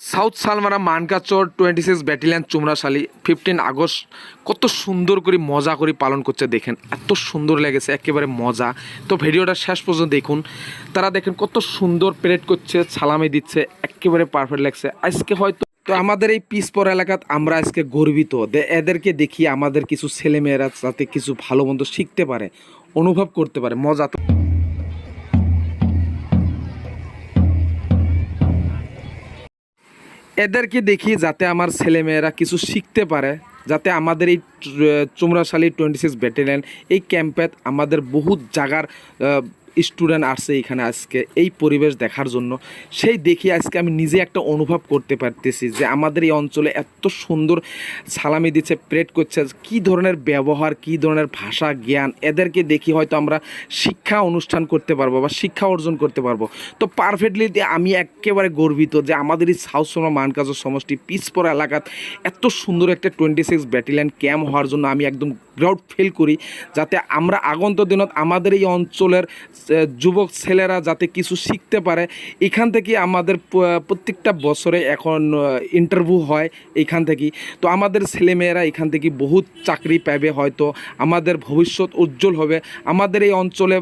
South Salmara Mankachar twenty six battalion Chumrashali fifteen August কত সুন্দর করে মজা করে পালন করছে দেখেন, এত সুন্দর লেগেছে, একেবারে মজা। তো ভিডিওটা শেষ পর্যন্ত দেখুন। তারা দেখেন কত সুন্দর প্যারেড করছে, সালামি দিচ্ছে, একেবারে পারফেক্ট লাগছে। আজকে হয়তো তো আমাদের এই পিসপর এলাকাত আমরা আজকে গর্বিত এদেরকে দেখি আমাদের কিছু ছেলেমেয়েরা যাতে কিছু ভালো মন্দ শিখতে পারে, অনুভব করতে পারে, মজা তো এদেরকে দেখি যাতে আমার ছেলেমেয়েরা কিছু শিখতে পারে, যাতে আমাদের এই চুমরাশালী টোয়েন্টি সিক্স ব্যাটালিয়ান, এই ক্যাম্পে আমাদের বহুত জায়গার স্টুডেন্ট আসছে এখানে আজকে, এই পরিবেশ দেখার জন্য। সেই দেখি আজকে আমি নিজে একটা অনুভব করতে পারতেছি যে আমাদের এই অঞ্চলে এত সুন্দর সালামি দিচ্ছে প্রেড করছে, কি ধরনের ব্যবহার, কি ধরনের ভাষা, জ্ঞান, এদেরকে দেখি হয়তো আমরা শিক্ষা অনুষ্ঠান করতে পারব বা শিক্ষা অর্জন করতে পারব। তো পারফেক্টলি আমি একেবারে গর্বিত যে আমাদের এই সাউথ সোনা মানকাজ সমষ্টি পিসপর এলাকাত এত সুন্দর একটা টোয়েন্টি সিক্স ব্যাটালিয়ান ক্যাম্প হওয়ার জন্য আমি একদম প্রাউড ফিল করি, যাতে আমরা আগন্ত দিনত আমাদের এই অঞ্চলের যুবক ছেলেরা যাতে কিছু শিখতে পারে। এখান থেকে আমাদের প্রত্যেকটা বছরে এখন ইন্টারভিউ হয় এইখান থেকেই। তো আমাদের ছেলেমেয়েরা এখান থেকে বহুত চাকরি পাবে হয়তো, আমাদের ভবিষ্যৎ উজ্জ্বল হবে। আমাদের এই অঞ্চলে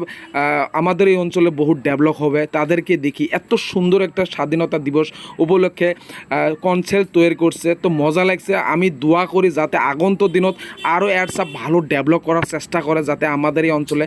আমাদের এই অঞ্চলে বহুত ডেভেলপ হবে। তাদেরকে দেখি, এত সুন্দর একটা স্বাধীনতা দিবস উপলক্ষে কনসেল তৈরি করছে। তো মজা লাগছে। আমি দোয়া করি যাতে আগন্ত দিনত আরও অ্যাডসা ভালো ডেভেলপ করার চেষ্টা করে যাতে আমাদের এই অঞ্চলে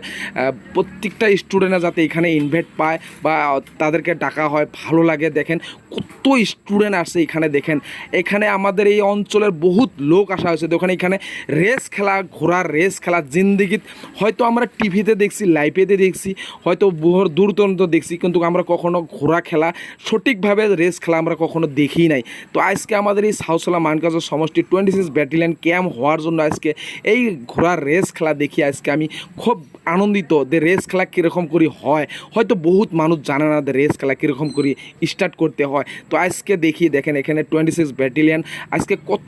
প্রত্যেকটা স্টুডেন্টরা যাতে এখানে ইনভাইট পায় বা তাদেরকে ডাকা হয়, ভালো লাগে। দেখেন কত স্টুডেন্ট আসছে এখানে, দেখেন। এখানে আমাদের এই অঞ্চলের বহুত লোক আসা হয়েছে। তো ওখানে এখানে রেস খেলা, ঘোড়ার রেস খেলা জিন্দিগিত হয়তো আমরা টিভিতে দেখছি লাইভেতে দেখছি, হয়তো বহু দূর দূরান্ত দেখছি, কিন্তু আমরা কখনো ঘোড়া খেলা, সঠিকভাবে রেস খেলা আমরা কখনো দেখি নাই। তো আজকে আমাদের এই সাউসলা মানকাজের সমষ্টি টোয়েন্টি সিক্স ব্যাটালিয়ান ক্যাম্প হওয়ার জন্য আজকে এই ঘোড়ার রেস খেলা দেখি আজকে আমি। খুব আনন্দিত যে রেস খেলা কীরকম করে হয়। হয়তো বহুত মানুষ জানে না যে রেস খেলা কীরকম করে স্টার্ট করতে হয়। তো আজকে দেখি, দেখেন এখানে টোয়েন্টি সিক্স ব্যাটালিয়ান আজকে কত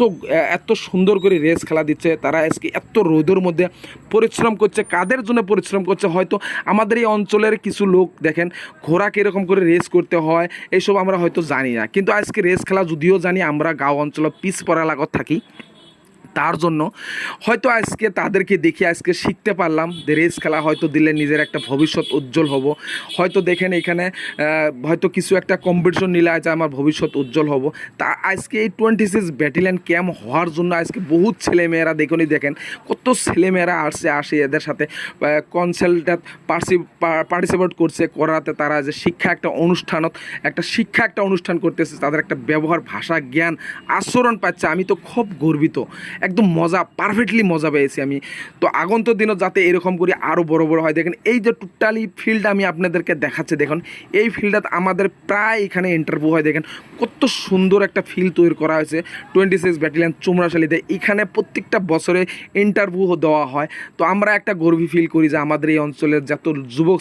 এত সুন্দর করে রেস খেলা দিচ্ছে। তারা আজকে এত রোদের মধ্যে পরিশ্রম করছে। কাদের জন্য পরিশ্রম করছে? হয়তো আমাদের এই অঞ্চলের কিছু লোক, দেখেন, ঘোড়া কীরকম করে রেস করতে হয়, এইসব আমরা হয়তো জানি না। কিন্তু আজকে রেস খেলা যদিও জানি, আমরা গাঁও অঞ্চলে পিস পড়া এলাকাত থাকি। তার জন্য। হয়তো আজকে তাদেরকে দেখে আজকে শিখতে পারলাম যে রেস খেলা হয়তো দিলে নিজের একটা ভবিষ্যৎ উজ্জ্বল হব। হয়তো দেখেন এখানে হয়তো কিছু একটা কম্পিটিশন নিলে আজ আমার ভবিষ্যৎ উজ্জ্বল হব। তা আজকে এই টোয়েন্টি সিক্স ব্যাটালিয়ান ক্যাম্প হওয়ার জন্য আজকে বহুত ছেলেমেয়েরা দেখুনই দেখেন, কত ছেলেমেয়েরা আসছে, আসে এদের সাথে কনসাল্টাত পার্টিসিপেট করছে, করাতে তারা যে শিক্ষা একটা অনুষ্ঠানত, একটা শিক্ষা একটা অনুষ্ঠান করতেছে, তাদের একটা ব্যবহার, ভাষা, জ্ঞান আচরণ পাচ্ছে। আমি তো খুব গর্বিত। একদম মজা পারফেক্টলি মজা পেয়েছি আমি। তো আগন্ত দিনও যাতে এরকম করি আরও বড় বড় হয়, দেখেন এই যে টোটালি ফিল্ড আমি আপনাদেরকে দেখাচ্ছি, দেখুন, এই ফিল্ডটাতে আমাদের প্রায় এখানে ইন্টারভিউ হয়, দেখেন, কত সুন্দর একটা ফিল্ড তৈরি করা হয়েছে টোয়েন্টি সিক্স ব্যাটালিয়ান চুমরাশালিতে এখানে প্রত্যেকটা বছরে ইন্টারভিউ দেওয়া হয়। তো আমরা একটা গর্বী ফিল করি যে আমাদের এই অঞ্চলের যত যুবক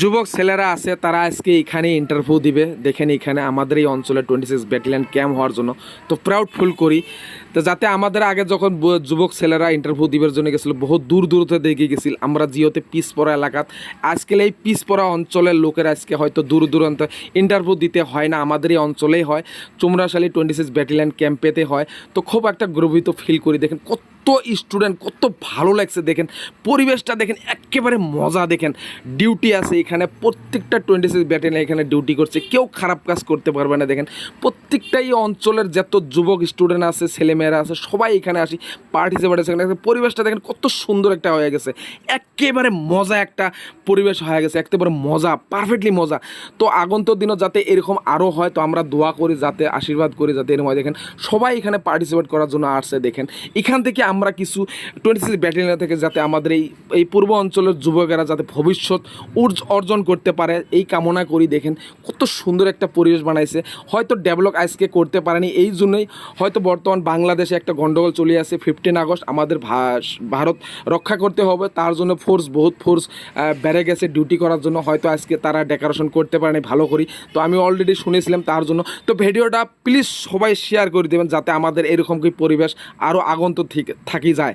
যুবক ছেলেরা আছে, তারা আজকে এখানে ইন্টারভিউ দিবে। দেখেন এখানে আমাদের এই অঞ্চলে টোয়েন্টি সিক্স ব্যাটালিয়ান ক্যাম্প হওয়ার জন্য। তো প্রাউড ফুল করি। তো যাতে আমাদের আগে যখন যুবক ছেলেরা ইন্টারভিউ দিবার জন্য গেছিল, বহুত দূর দূরতে দেখে গেছিল, আমরা জিওতে পিস পড়া এলাকাত। আজকাল এই পিস পড়া অঞ্চলের লোকের আজকে হয়তো দূর দূরান্ত ইন্টারভিউ দিতে হয় না, আমাদের এই অঞ্চলেই হয়। চুমরাশালী টোয়েন্টি সিক্স ব্যাটালিয়ান ক্যাম্পেতে হয়। তো খুব একটা গর্বিত ফিল করি। দেখেন কত স্টুডেন্ট কত ভালো লাগছে দেখেন। পরিবেশটা দেখেন, একেবারে মজা দেখেন। ডিউটি আছে এখানে, প্রত্যেকটা টোয়েন্টি সিক্স ব্যাটালিয়ান এখানে ডিউটি করছে। কেউ খারাপ কাজ করতে পারবে না দেখেন। প্রত্যেকটাই অঞ্চলের যত যুবক স্টুডেন্ট আছে, ছেলেমেয়েরা আছে, সবাই এখানে আসি পার্টিসিপেট আছে। এখানে পরিবেশটা দেখেন, কত সুন্দর একটা হয়ে গেছে। একেবারে মজা একটা পরিবেশ হয়ে গেছে, একেবারে মজা পারফেক্টলি মজা। তো আগন্ত দিনও যাতে এরকম আরও হয়, তো আমরা দোয়া করি যাতে, আশীর্বাদ করি যাতে এরকম হয়। দেখেন, সবাই এখানে পার্টিসিপেট করার জন্য আসছে দেখেন। এখান থেকে আমরা কিছু টোয়েন্টি সিক্স ব্যাটালিয়ন থেকে যাতে আমাদের এই এই পূর্ব অঞ্চলের যুবকেরা যাতে ভবিষ্যৎ উর্জ- অর্জন করতে পারে, এই কামনা করি। দেখেন কত সুন্দর একটা পরিবেশ বানাইছে। হয়তো ডেভেলপ আজকে করতে পারেনি, এই জন্যই হয়তো বর্তমান বাংলাদেশে একটা গন্ডগোল চলে আসে। ফিফটিন আগস্ট আমাদের ভারত রক্ষা করতে হবে। তার জন্য ফোর্স বহুত ফোর্স বেড়ে গেছে ডিউটি করার জন্য। হয়তো আজকে তারা ডেকোরেশন করতে পারেনি, ভালো করি। তো আমি অলরেডি শুনেছিলাম তার জন্য। তো ভিডিওটা প্লিজ সবাই শেয়ার করে দেবেন, যাতে আমাদের এরকম কি পরিবেশ আরও আগন্ত থেকে থাকি যায়।